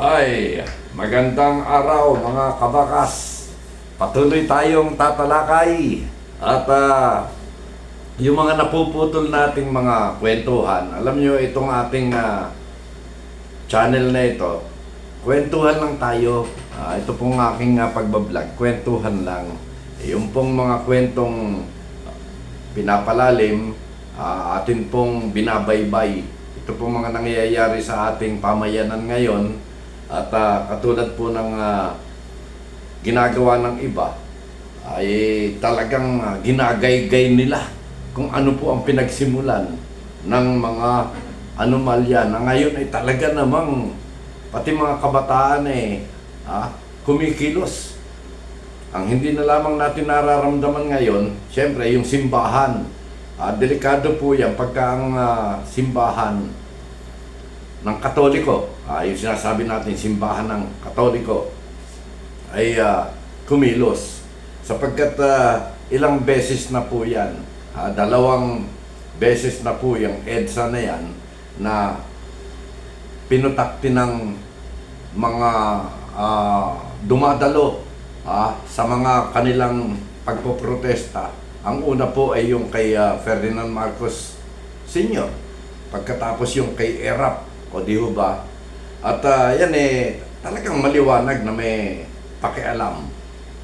Ay, magandang araw mga kabakas. Patuloy tayong tatalakay at ah, yung mga napuputol nating mga kwentuhan. Alam nyo, itong ating ah, channel na ito, kwentuhan lang tayo. Ah, ito pong aking uh, pagbablog, kwentuhan lang. Yung pong mga kwentong pinapalalim, ah, atin pong binabaybay. Ito pong mga nangyayari sa ating pamayanan ngayon at ah, katulad po ng ah, ginagawa ng iba ay talagang ah, ginagaygay nila kung ano po ang pinagsimulan ng mga anomalya na ngayon ay talaga namang pati mga kabataan eh ah, kumikilos. Ang hindi na lamang natin nararamdaman ngayon, siyempre yung simbahan. Ah, delikado po yan pagka ang ah, simbahan ng Katoliko, ah, yung sinasabi natin simbahan ng Katoliko, ay ah, kumilos. Sapagkat ah, ilang beses na po yan, ah, dalawang beses na po yung EDSA na yan na pinutakti ng mga ah, dumadalo ah, sa mga kanilang pagpoprotesta. Ang una po ay yung kay ah, Ferdinand Marcos Sr. Pagkatapos yung kay Erap, o di ba? At ah, yan eh, talagang maliwanag na may pakialam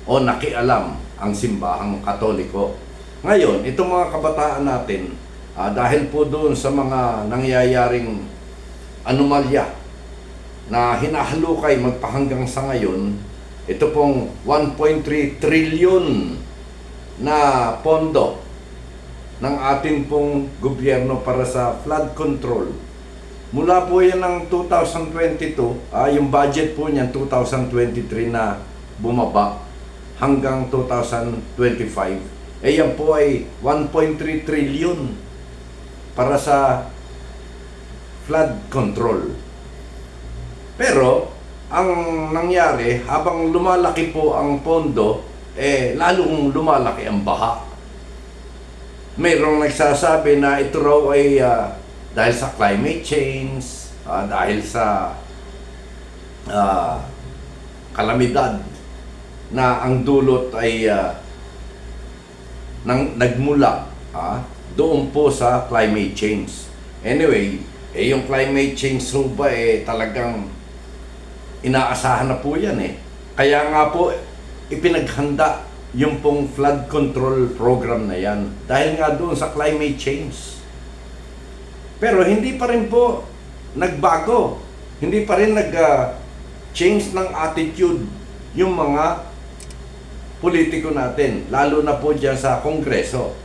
o nakialam ang simbahang katoliko. Ngayon, itong mga kabataan natin, ah, dahil po doon sa mga nangyayaring anomalya na hinahalukay magpahanggang sa ngayon, ito pong 1.3 trillion na pondo ng ating pong gobyerno para sa flood control. Mula po yan ng 2022, ah, yung budget po niyan 2023 na bumaba hanggang 2025. Eh yan po ay 1.3 trillion para sa flood control. Pero, ang nangyari, habang lumalaki po ang pondo, eh, lalong lumalaki ang baha. Mayroong nagsasabi na ito raw ay ah, dahil sa climate change, ah, dahil sa ah, kalamidad na ang dulot ay ah, nang, nagmula ah, doon po sa climate change. Anyway, eh yung climate change ho ba eh talagang inaasahan na po yan eh. Kaya nga po ipinaghanda yung pong flood control program na yan dahil nga doon sa climate change. Pero hindi pa rin po nagbago. Hindi pa rin nag-change ng attitude yung mga politiko natin, lalo na po dyan sa Kongreso.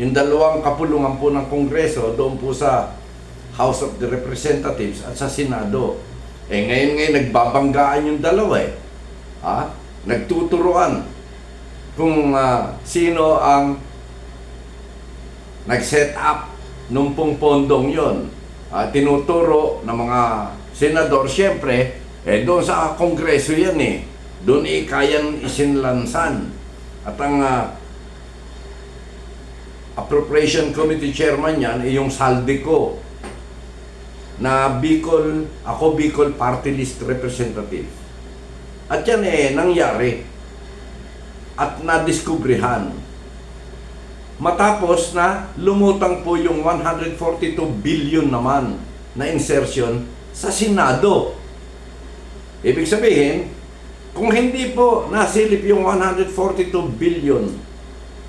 Yung dalawang kapulungan po ng Kongreso, doon po sa House of the Representatives at sa Senado. Eh ngayon ngayon nagbabanggaan yung dalawa eh. Ha? Nagtuturuan kung ah, sino ang nag-set up nung pong pondong yon. Ah, tinuturo ng mga senador, siyempre, eh doon sa kongreso yan eh. Doon ikayan isinlansan. At ang ah, appropriation committee chairman yan ay yung saldi ko na Bicol, ako Bicol Party List Representative. At yan eh, nangyari. At nadiskubrehan. Matapos na lumutang po yung 142 billion naman na insertion sa Senado. Ibig sabihin, kung hindi po nasilip yung 142 billion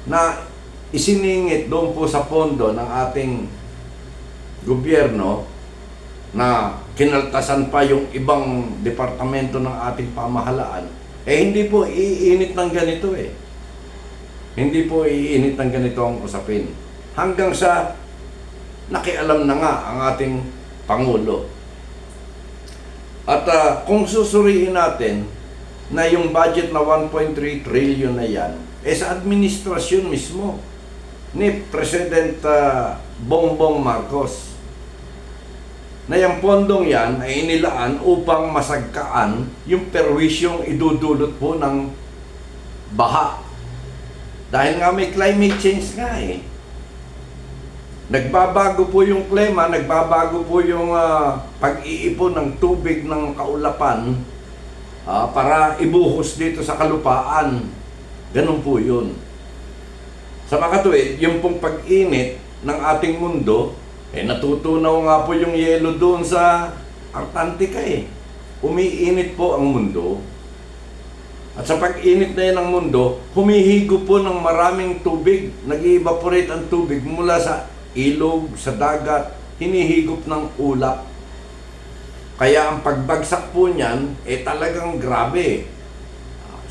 na isiningit doon po sa pondo ng ating gobyerno na kinaltasan pa yung ibang departamento ng ating pamahalaan, eh hindi po iinit ng ganito eh. Hindi po iinit ng ganito ang usapin. Hanggang sa nakialam na nga ang ating Pangulo. At ah, kung susuriin natin na yung budget na 1.3 trillion na yan, eh sa administrasyon mismo ni President ah, Bongbong Marcos na yung pondong yan ay inilaan upang masagkaan yung perwisyong idudulot po ng baha. Dahil nga may climate change nga eh. nagbabago po yung klima, nagbabago po yung ah, pag-iipon ng tubig ng kaulapan ah, para ibuhos dito sa kalupaan. Ganun po yun. Sa makatuwid, yung pong pag-init ng ating mundo, eh natutunaw nga po yung yelo doon sa Antarctica eh. Umiinit po ang mundo. At sa pag-init na yan ng mundo, humihigo po ng maraming tubig. nag-evaporate ang tubig mula sa ilog, sa dagat, hinihigop ng ulap. Kaya ang pagbagsak po niyan, eh talagang grabe.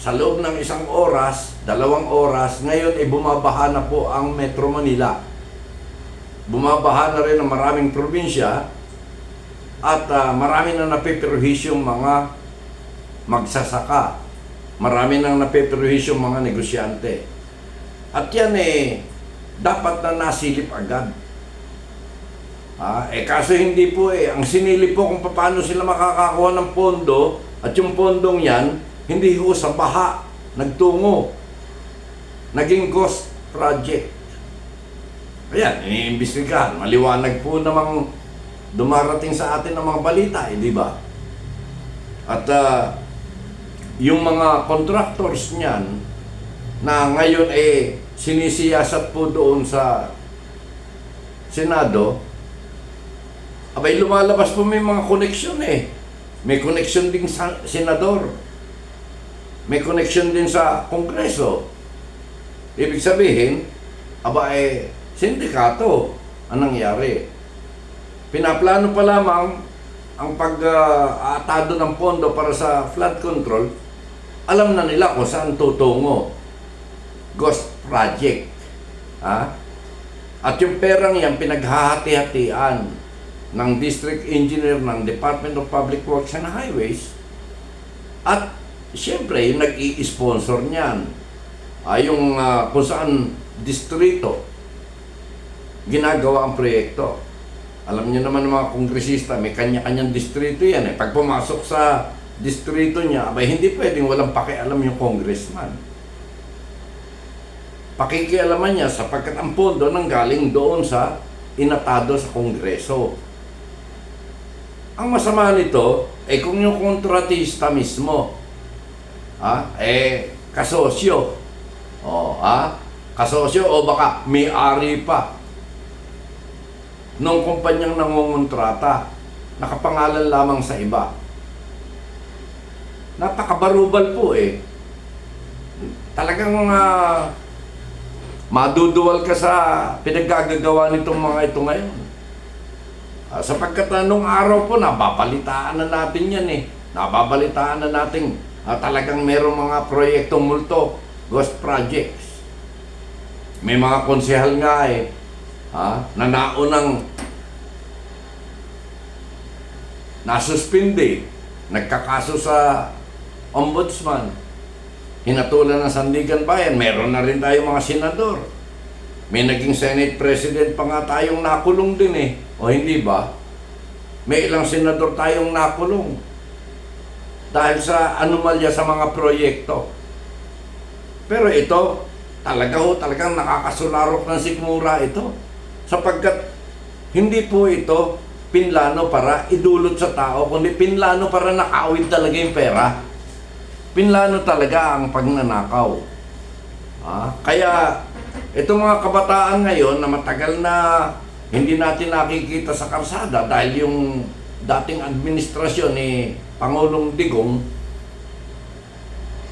Sa loob ng isang oras, dalawang oras, ngayon ay bumabaha na po ang Metro Manila. Bumabaha na rin ang maraming probinsya at ah, marami na napiperhisyong mga magsasaka. Marami nang napiperhisyong mga negosyante. At yan eh, dapat na nasilip agad. Ah, eh kaso hindi po eh. Ang sinilip po kung paano sila makakakuha ng pondo at yung pondong yan, hindi ho sa baha, nagtungo. Naging ghost project. Ayan, iniimbestigahan. Maliwanag po namang dumarating sa atin ng mga balita, eh, di ba? At ah, yung mga contractors niyan na ngayon eh sinisiyasat po doon sa Senado, abay lumalabas po may mga koneksyon eh. May koneksyon din sa senador. May koneksyon din sa kongreso. Ibig sabihin, aba eh, sindikato ang nangyari. Pinaplano pa lamang ang pag-aatado ng pondo para sa flood control, alam na nila kung saan tutungo. Ghost project. Ha? At yung perang yan, pinaghahati-hatian ng district engineer ng Department of Public Works and Highways at siyempre yung nag-i-sponsor niyan ay yung ah, kung saan distrito ginagawa ang proyekto. Alam niyo naman mga kongresista, may kanya-kanyang distrito yan eh. Pag pumasok sa distrito niya, abay hindi pwedeng walang pakialam yung congressman. Pakikialaman niya sapagkat ang pondo nang galing doon sa inatado sa kongreso. Ang masama nito, eh kung yung kontratista mismo, ha, eh kasosyo, o ha, kasosyo o baka may-ari pa nung kumpanyang nangungontrata, nakapangalan lamang sa iba. Napakabarubal po eh. Talagang ah, maduduwal ka sa pinaggagawa nitong mga ito ngayon. Ah, sapagkat ah, nung araw po, nababalitaan na natin yan eh. Nababalitaan na natin ah, talagang merong mga proyektong multo, ghost projects. May mga konsehal nga eh, ha, na naunang nasuspindi, nagkakaso sa ombudsman, hinatulan ng Sandigan Bayan, meron na rin tayo mga senador. May naging Senate President pa nga tayong nakulong din eh. O hindi ba? May ilang senador tayong nakulong. Dahil sa anomalya sa mga proyekto. Pero ito, talaga ho, talagang nakakasularok ng sikmura ito. Sapagkat hindi po ito pinlano para idulot sa tao, kundi pinlano para nakawid talaga yung pera. Pinlano talaga ang pagnanakaw. Ah, kaya itong mga kabataan ngayon na matagal na hindi natin nakikita sa karsada dahil yung dating administrasyon ni Pangulong Digong,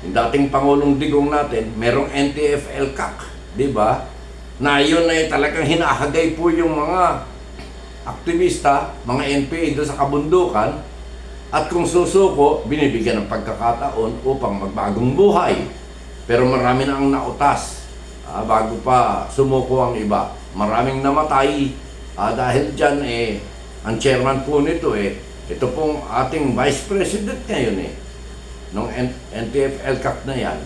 yung dating Pangulong Digong natin, merong NTFL CAC, di ba? Na yun ay talagang hinahagay po yung mga aktivista, mga NPA doon sa kabundukan, at kung susuko, binibigyan ng pagkakataon upang magbagong buhay. Pero marami na ang nautas ah, bago pa sumuko ang iba. Maraming namatay ah, dahil dyan eh, ang chairman po nito eh, ito pong ating vice president ngayon eh, nung NTFL CAC na yan.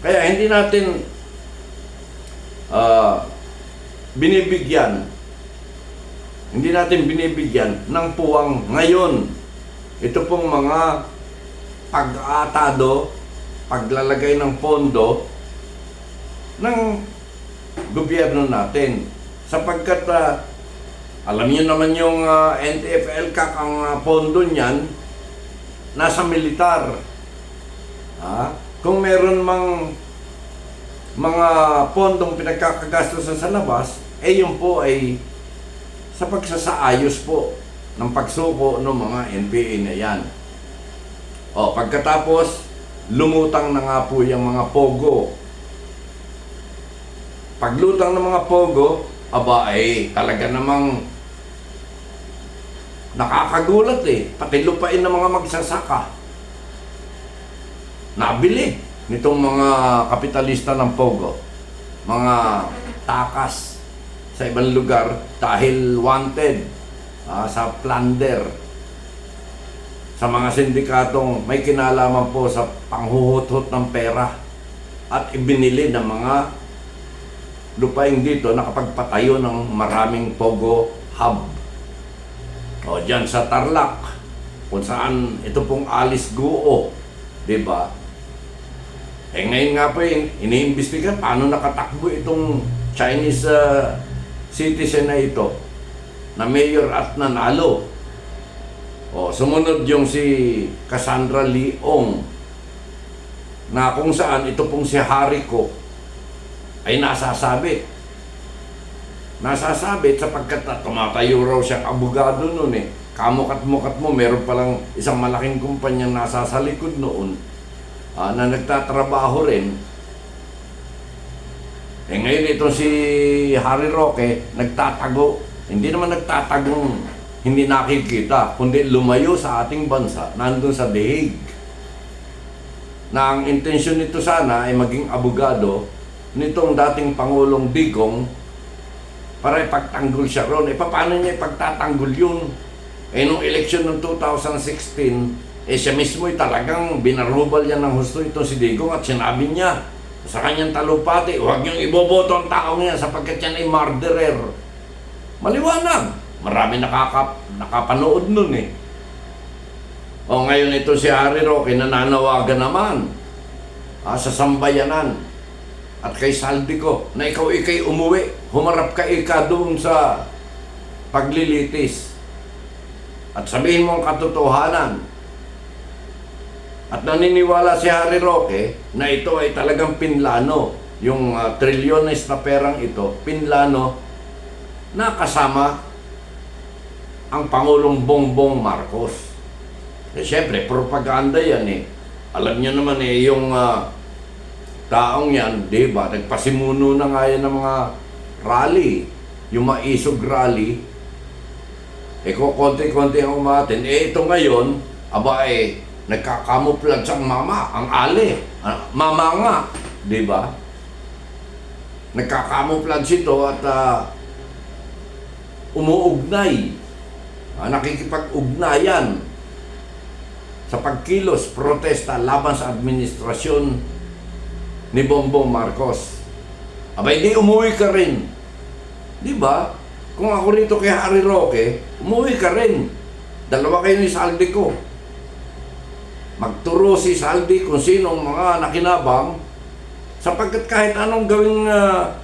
Kaya hindi natin ah, binibigyan hindi natin binibigyan ng puwang ngayon. Ito pong mga pag-atado, paglalagay ng pondo ng gobyerno natin Sapagkat ah, alam niyo naman yung ah, NTFL kak ang ah, pondo niyan nasa militar. Ha? Kung meron mang mga pondong pinagkakagastosan sa labas, eh yun po ay sa pagsasaayos po ng pagsuko ng mga NPA na yan. O, pagkatapos, lumutang na nga po yung mga pogo. Paglutang ng mga pogo, aba ay talaga namang nakakagulat eh. Pati lupain ng mga magsasaka. Nabili nitong mga kapitalista ng pogo. Mga takas sa ibang lugar dahil wanted ah, sa plunder sa mga sindikatong may kinalaman po sa panghuhot-hot ng pera at ibinili ng mga lupain dito nakapagpatayo ng maraming pogo hub. O dyan sa Tarlac, kung saan ito pong Alice Guo, di ba? Eh ngayon nga po, in- iniimbestigan paano nakatakbo itong Chinese ah, citizen na ito na mayor at nanalo. O, sumunod yung si Cassandra Leong na kung saan ito pong si Hariko ay nasasabit. Nasasabit sapagkat na tumatayo raw siyang abogado noon eh. Kamukat-mukat mo, meron palang isang malaking kumpanya nasa sa likod noon ah, na nagtatrabaho rin. Eh ngayon ito si Harry Roque nagtatago. Hindi naman nagtatagong hindi nakikita, kundi lumayo sa ating bansa, nandun sa dehig. Na ang intensyon nito sana ay maging abogado nitong dating Pangulong Digong para ipagtanggol siya ron. E paano niya ipagtatanggol yun? Eh nung eleksyon ng 2016, eh siya mismo ay talagang binarubal yan ng husto itong si Digong at sinabi niya sa kanyang talupati, huwag niyong iboboto ang taong yan sapagkat yan ay murderer. Maliwanag. Marami nakaka, nakapanood nun eh. O ngayon ito si Harry Roque nananawagan naman ah, sa sambayanan at kay Saldico na ikaw ikay umuwi, humarap ka ika doon sa paglilitis. At sabihin mo ang katotohanan. At naniniwala si Harry Roque na ito ay talagang pinlano. Yung uh, trilyones na perang ito, pinlano na kasama ang Pangulong Bongbong Marcos. Eh, syempre, propaganda yan eh. Alam niyo naman eh, yung ah, taong yan, di ba, nagpasimuno na nga yan ng mga rally. Yung maisog rally, eh kung konti-konti ang umatin, eh ito ngayon, aba eh, nagkakamuflage ang mama, ang ali. Mama nga, di ba? Nagkakamuflage ito at ah, umuugnay. Ah, nakikipag-ugnayan sa pagkilos, protesta laban sa administrasyon ni Bongbong Marcos. Abay, di umuwi ka rin. Di ba? Kung ako rito kay Harry Roque, umuwi ka rin. Dalawa kayo ni Saldi ko. Magturo si Saldi kung sinong mga nakinabang sapagkat kahit anong gawing ah,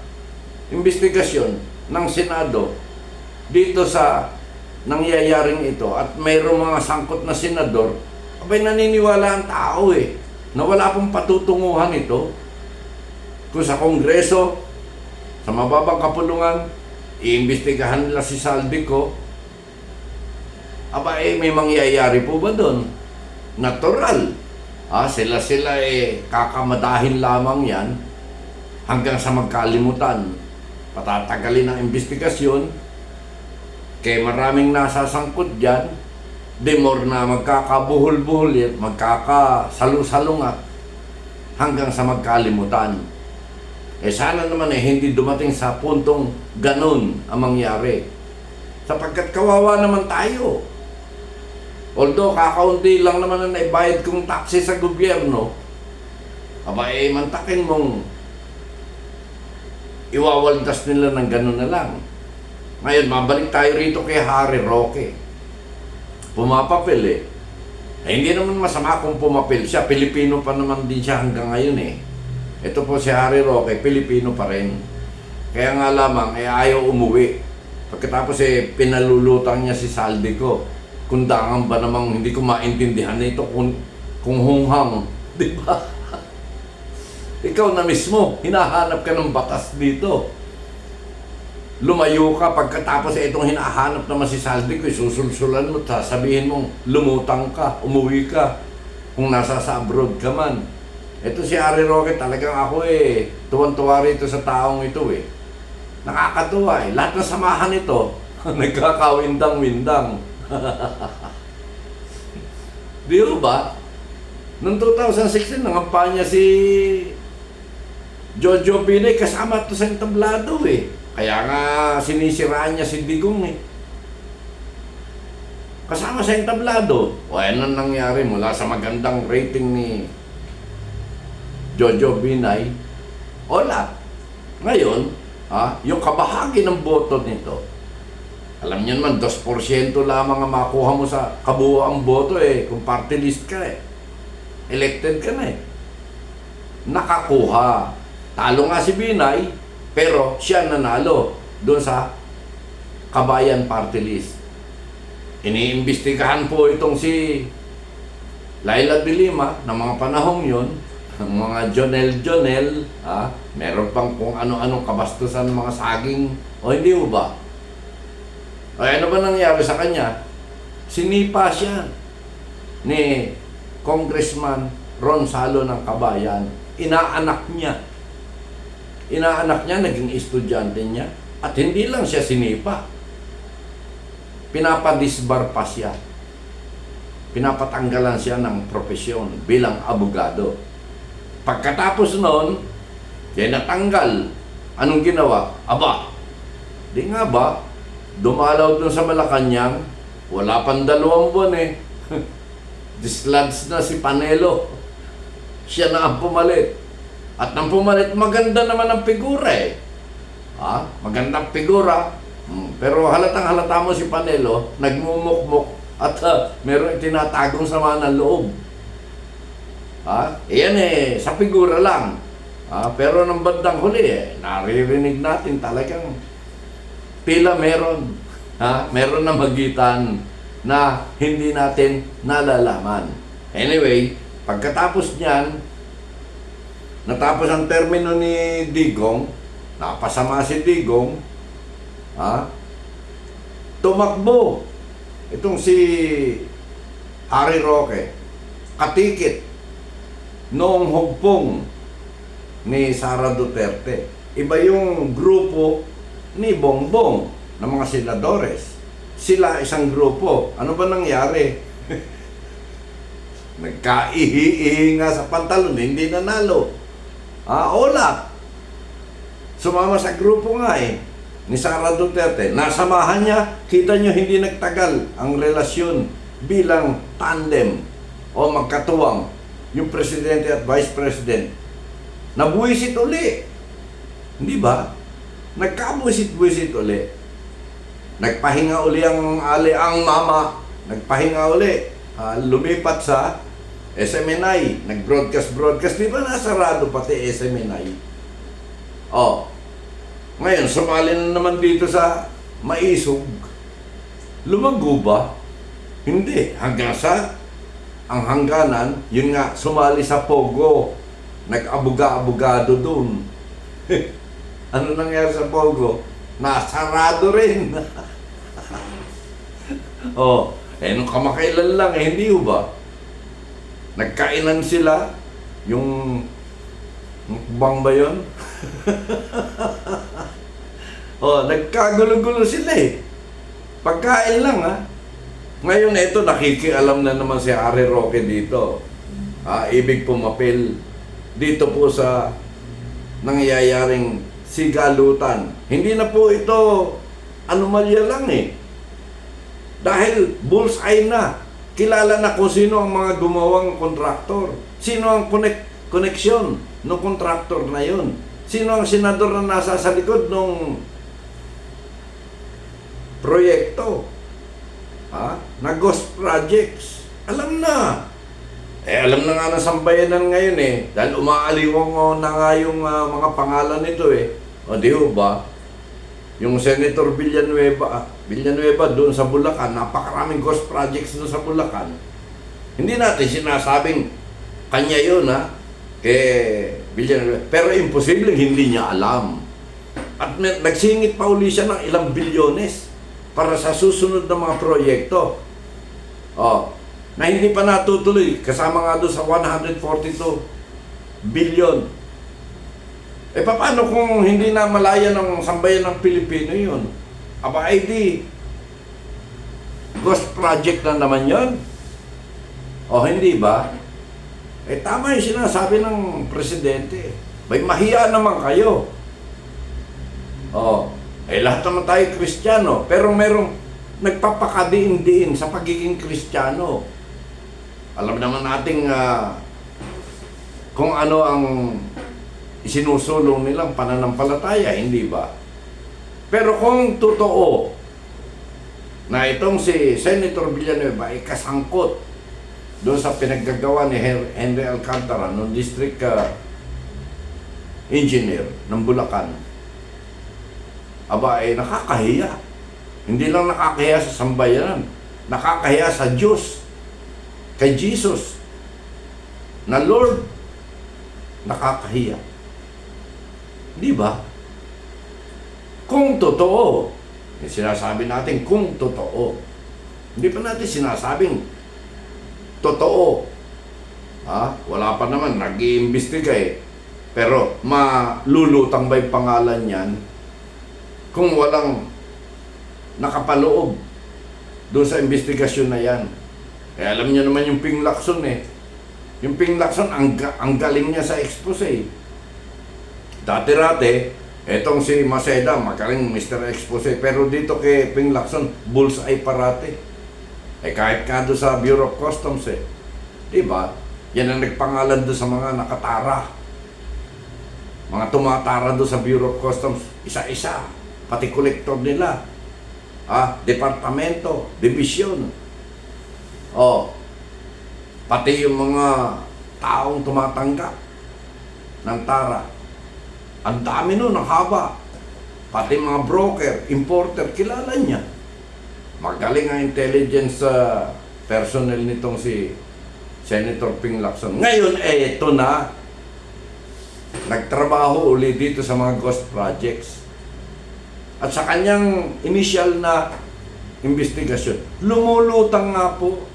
investigasyon ng Senado dito sa nangyayaring ito at mayroong mga sangkot na senador, abay naniniwala ang tao eh, na wala pong patutunguhan ito. Kung sa Kongreso, sa mababang kapulungan, iimbestigahan nila si Saldico, aba eh, may mangyayari po ba doon? Natural. Ah, sila-sila eh, kakamadahin lamang yan hanggang sa magkalimutan. Patatagalin ang investigasyon, kaya maraming nasasangkot dyan, de more na magkakabuhol-buhol at magkakasalu-salungat hanggang sa magkalimutan. Eh sana naman eh hindi dumating sa puntong ganun ang mangyari. Sapagkat kawawa naman tayo. Although kakaunti lang naman ang naibayad kong taxi sa gobyerno, aba eh mantakin mong iwawaldas nila ng ganun na lang. Ngayon, mabalik tayo rito kay Harry Roque. Pumapapil eh. Eh, hindi naman masama kung pumapil siya. Pilipino pa naman din siya hanggang ngayon eh. Ito po si Harry Roque, Pilipino pa rin. Kaya nga lamang, eh ayaw umuwi. Pagkatapos eh, pinalulutang niya si Saldi ko. Kundangan ba namang hindi ko maintindihan na ito kung, kung hunghang. Di ba? Ikaw na mismo, hinahanap ka ng batas dito. Lumayo ka pagkatapos eh, itong hinahanap naman si ko, susulsulan mo, sasabihin mong lumutang ka, umuwi ka, kung nasa sa abroad ka man. Ito si Ari Roque, talagang ako eh, tuwan-tuwa rito sa taong ito eh. Nakakatuwa eh. Lahat ng samahan ito, nagkakawindang-windang. Di ba? Noong 2016, nangampanya si Jojo Pinay kasama to sa entablado eh. Kaya nga sinisiraan niya si Digong eh. Kasama sa entablado. O ano nangyari mula sa magandang rating ni Jojo Binay? Wala. Ngayon, ha, yung kabahagi ng boto nito, alam niyo naman, 2% lamang ang makuha mo sa kabuoang boto eh, kung party list ka eh. Elected ka na eh. Nakakuha. Talo nga si Binay, pero siya nanalo doon sa Kabayan Party List. Iniimbestigahan po itong si Laila de Lima ng mga panahong yon ng mga Jonel Jonel, ha? meron pang kung ano-anong kabastusan ng mga saging, o hindi mo ba? O ano ba nangyari sa kanya? Sinipa siya ni Congressman Ron Salo ng Kabayan. Inaanak niya. Inaanak niya, naging estudyante niya. At hindi lang siya sinipa. Pinapadisbar pa siya. Pinapatanggalan siya ng profesyon bilang abogado. Pagkatapos noon, yan natanggal. Anong ginawa? Aba, di nga ba, dumalaw dun sa Malacanang, wala pang dalawang buwan eh. Dislodge na si Panelo. Siya na ang pumalit. At nang pumalit, maganda naman ang figura eh. Ha? Magandang figura. Hmm, Pero halatang halata mo si Panelo, nagmumukmuk at uh, meron tinatagong sama ng loob. Ha? Iyan eh, sa figura lang. Ha? Pero ng bandang huli eh, naririnig natin talagang tila meron. Ha? Meron na magitan na hindi natin nalalaman. Anyway, pagkatapos niyan, natapos ang termino ni Digong, napasama si Digong, ha? Tumakbo. Itong si Harry Roque, katikit noong hugpong ni Sara Duterte. Iba yung grupo ni Bongbong ng mga senadores. Sila isang grupo. Ano ba nangyari? Nagkaihi-ihi nga sa pantalon, hindi nanalo. Ah, ola. Sumama sa grupo nga eh, ni Sara Duterte. Nasamahan niya, kita niyo hindi nagtagal ang relasyon bilang tandem o magkatuwang yung presidente at vice president. Nabuisit uli. Hindi ba? Nagkabuisit-buisit uli. Nagpahinga uli ang ali ang mama. Nagpahinga uli. Ah, lumipat sa SMNI. Nag-broadcast-broadcast. Di ba nasarado pati SMNI? Oh. Ngayon, sumali na naman dito sa Maisog. Lumago ba? Hindi. Hanggang sa ang hangganan, yun nga, sumali sa Pogo. Nag-abuga-abugado dun. ano nangyari sa Pogo? Nasarado rin. oh, eh nung kamakailan lang, eh, hindi ba? Nagkainan sila, yung mukbang ba yun? oh, nagkagulo-gulo sila eh. Pagkain lang ha. Ngayon ito, nakikialam na naman si Ari Roque dito. Ah, ibig pumapil dito po sa nangyayaring sigalutan. Hindi na po ito anomalya lang eh. Dahil bullseye na. Kilala na kung sino ang mga gumawang kontraktor. Sino ang connect, connection ng kontraktor na yun. Sino ang senador na nasa sa likod ng proyekto. Ha? Na ghost projects. Alam na. Eh, alam na nga ng sambayanan ngayon eh. Dahil umaaliwang na nga yung ah, mga pangalan nito eh. O di ba? Yung Senator Villanueva, ah, Villanueva doon sa Bulacan, napakaraming ghost projects doon sa Bulacan. Hindi natin sinasabing kanya yun ha, kay Villanueva. Pero imposible hindi niya alam. At nagsingit pa uli siya ng ilang bilyones para sa susunod na mga proyekto. Oh, na hindi pa natutuloy, kasama nga doon sa 142 billion. Eh paano kung hindi na malaya ng sambayan ng Pilipino yun? Aba, ay di, ghost project na naman yon. O hindi ba? Eh tama yung sinasabi ng presidente. May mahiya naman kayo. O, eh lahat naman tayo kristyano. Pero merong nagpapakadiin-diin sa pagiging kristyano. Alam naman nating ah, kung ano ang isinusulong nilang pananampalataya, hindi ba? Pero kung totoo na itong si Senator Villanueva ay kasangkot doon sa pinaggagawa ni Hen- Henry Alcantara, ng district ah, engineer ng Bulacan, aba ay nakakahiya. Hindi lang nakakahiya sa sambayanan, nakakahiya sa Diyos, kay Jesus, na Lord, nakakahiya. Di ba? Kung totoo, yung sinasabi natin kung totoo, hindi pa natin sinasabing totoo. Ha? Wala pa naman, nag-iimbestiga eh. Pero malulutang ba yung pangalan yan kung walang nakapaloob doon sa investigasyon na yan. Eh alam niyo naman yung Ping Lacson eh. Yung Ping Lacson, ang, ang galing niya sa expose eh. Dati-rate, etong si Maceda, magaling Mr. Expose. Pero dito kay Ping Lacson, bullseye parate. Eh kahit ka doon sa Bureau of Customs eh. Diba? Yan ang nagpangalan doon sa mga nakatara. Mga tumatara doon sa Bureau of Customs, isa-isa. Pati kolektor nila. Ah, departamento, division. Oh, pati yung mga taong tumatanggap ng tara. Ang dami nun, ang haba. Pati mga broker, importer, kilala niya. Magaling ang intelligence uh, personnel nitong si Senator Ping Lacson. Ngayon, eh, ito na. Nagtrabaho uli dito sa mga ghost projects. At sa kanyang initial na investigasyon, lumulutang nga po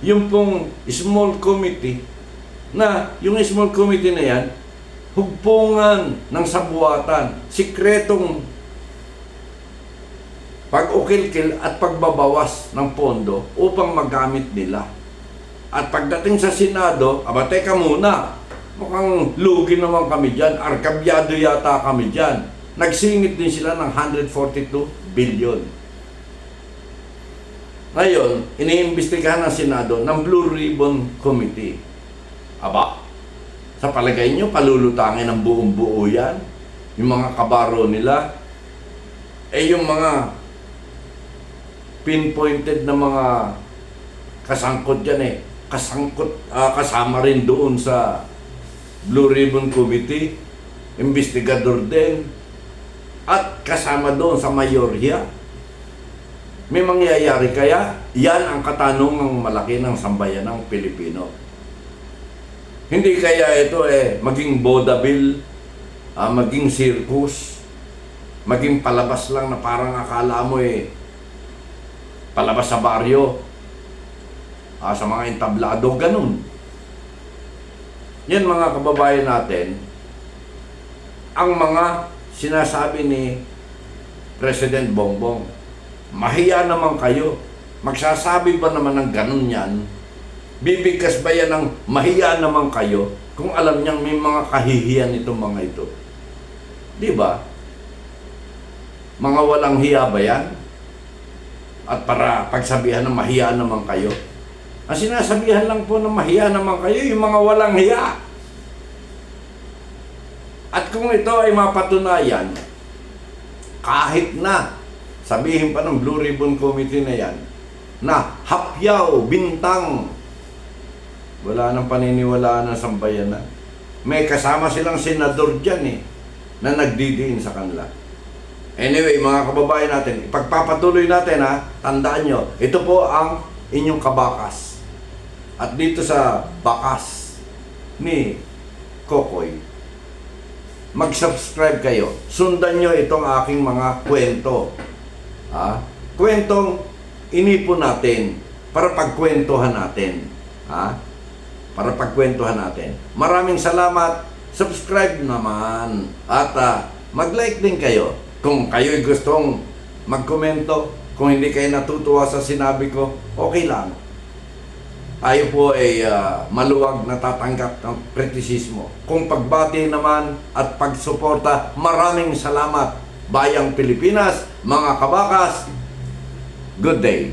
yung pong small committee na yung small committee na yan, hugpungan ng sabuatan, sikretong pag-ukil-kil at pagbabawas ng pondo upang magamit nila. At pagdating sa Senado, aba teka muna, mukhang lugi naman kami dyan, arkabyado yata kami dyan. Nagsingit din sila ng 142 billion. Ngayon, iniimbestigahan ng Senado ng Blue Ribbon Committee. Aba, sa palagay nyo, palulutangin ng buong buo yan? Yung mga kabaro nila? Eh, yung mga pinpointed na mga kasangkot dyan eh. Kasangkot, ah, kasama rin doon sa Blue Ribbon Committee. Investigador din. At kasama doon sa mayorya. May mangyayari kaya? Yan ang katanungang malaki ng sambayan ng Pilipino. Hindi kaya ito eh maging vaudeville, ah, maging circus, maging palabas lang na parang akala mo eh palabas sa baryo, ah, sa mga entablado, ganun. Yan mga kababayan natin, ang mga sinasabi ni President Bongbong, mahiya naman kayo. Magsasabi ba naman ng ganun yan? Bibigkas ba yan ng mahiya naman kayo kung alam niyang may mga kahihiyan itong mga ito? Di ba? Mga walang hiya ba yan? At para pagsabihan ng mahiya naman kayo? Ang sinasabihan lang po ng mahiya naman kayo, yung mga walang hiya. At kung ito ay mapatunayan, kahit na sabihin pa ng Blue Ribbon Committee na yan, na hapyaw, bintang, wala nang paniniwalaan ng sambayanan. May kasama silang senador dyan eh. na nagdidiin sa kanila. Anyway, mga kababayan natin, ipagpapatuloy natin ha, tandaan nyo, ito po ang inyong kabakas. At dito sa bakas ni Kokoy, mag-subscribe kayo. Sundan nyo itong aking mga kwento. Ha? Kwentong inipon natin para pagkwentuhan natin. Ha? Para pagkwentuhan natin. Maraming salamat. Subscribe naman. At ah, mag-like din kayo. Kung kayo'y gustong magkomento, kung hindi kayo natutuwa sa sinabi ko, okay lang. Tayo po ay ah, maluwag na tatanggap ng kritisismo. Kung pagbati naman at pagsuporta, maraming salamat. Bayang Pilipinas, mga kabakas, good day.